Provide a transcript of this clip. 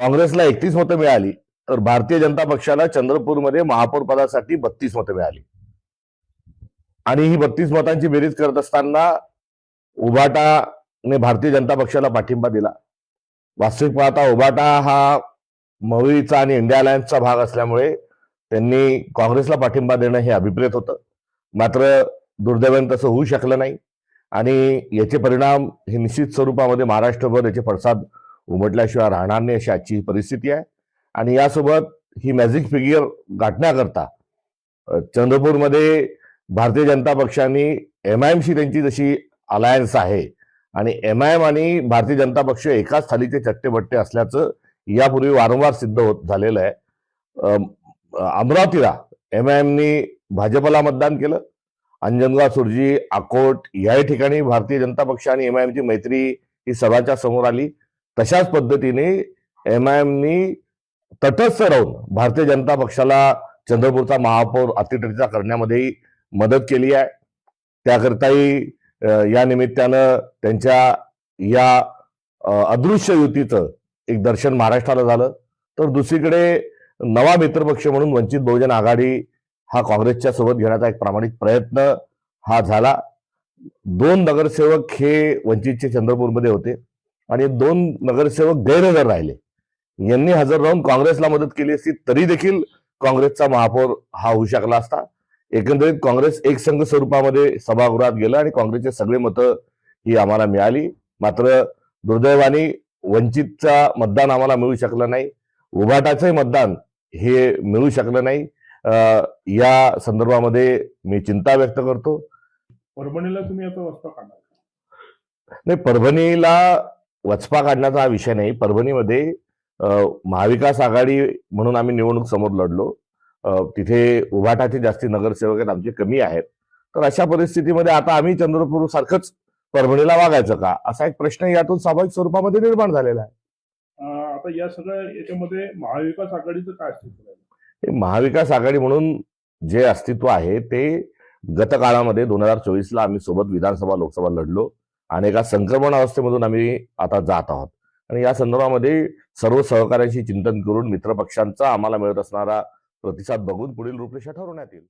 काँग्रेसला एकतीस मतं मिळाली तर भारतीय जनता पक्षाला चंद्रपूरमध्ये महापौर पदासाठी बत्तीस मतं मिळाली. आणि ही बत्तीस मतांची बेरीज करत असताना उभाटाने भारतीय जनता पक्षाला पाठिंबा दिला. वास्तविक पाहता उभाटा हा मवळीचा आणि इंडिया अलायन्सचा भाग असल्यामुळे त्यांनी काँग्रेसला पाठिंबा देणं हे अभिप्रेत होतं. मात्र दुर्दैवाने तसं होऊ शकलं नाही. आणि याचे परिणाम हे निश्चित स्वरूपामध्ये महाराष्ट्रभर याचे पडसाद उमटल्याशिवाय राहणार नाही अशी आजची परिस्थिती आहे. आणि यासोबत ही मॅजिक फिगर गाठण्याकरता चंद्रपूरमध्ये भारतीय जनता पक्षाने एम आय एमशी त्यांची जशी अलायन्स आहे आणि एम आय एम आणि भारतीय जनता पक्ष एकाच थालीचे चट्टेबट्टे असल्याचं यापूर्वी वारंवार सिद्ध होत झालेलं आहे. अमरावतीला एम आय एमनी भाजपला मतदान केलं. अंजनगाव सुरजी आकोट याही ठिकाणी भारतीय जनता पक्ष आणि एम आय एमची मैत्री ही सर्वांच्या समोर आली. तशाच पद्धतीने एम आय एमनी तटस्थ राहून भारतीय जनता पक्षाला चंद्रपूरचा महापौर अतिटरीचा करण्यामध्येही मदत केली आहे. त्याकरताही या निमित्तानं त्यांच्या या अदृश्य युतीचं एक दर्शन महाराष्ट्राला झालं. तर दुसरीकडे नवा मित्रपक्ष म्हणून वंचित बहुजन आघाडी हा काँग्रेसच्या सोबत घेण्याचा एक प्रामाणिक प्रयत्न हा झाला. दोन नगरसेवक हे वंचितचे चंद्रपूरमध्ये होते. आणि दोन नगरसेवक गैरहजर राहिले. यांनी हजर राहून काँग्रेसला मदत केली असती तरी देखील काँग्रेसचा महापौर हा होऊ शकला असता. एकंदरीत काँग्रेस एक संघ स्वरूपामध्ये सभागृहात गेलं आणि काँग्रेसचे सगळे मतं ही आम्हाला मिळाली. मात्र दुर्दैवाने वंचितचा मतदान आम्हाला मिळू शकलं नाही. उभाटाचंही मतदान हे मिळू शकलं नाही. या संदर्भामध्ये मी चिंता व्यक्त करतो. परभणीला तुम्ही आता नाही परभणीला वचपा काढण्याचा हा विषय नाही. परभणीमध्ये महाविकास आघाडी म्हणून आम्ही निवडणूक समोर लढलो. तिथे उभाटाचे जास्ती नगरसेवक आहेत आमचे कमी आहेत. तर अशा परिस्थितीमध्ये आता आम्ही चंद्रपूर सारखंच परभणीला वागायचं का? असा एक प्रश्न यातून स्वाभाविक स्वरूपामध्ये निर्माण झालेला आहे. आता या सगळ्या याच्यामध्ये महाविकास आघाडीचं काय अस्तित्व आहे? महाविकास आघाडी म्हणून जे अस्तित्व आहे ते गत काळामध्ये दोन हजार चोवीसला आम्ही सोबत विधानसभा लोकसभा लढलो. आणि एका संक्रमण अवस्थेमधून आम्ही आता जात आहोत. आणि या संदर्भामध्ये सर्व सहकाऱ्यांशी चिंतन करून मित्रपक्षांचा आम्हाला मिळत असणारा प्रतिसाद बघून पुढील रूपरेषा ठरवण्यात येईल.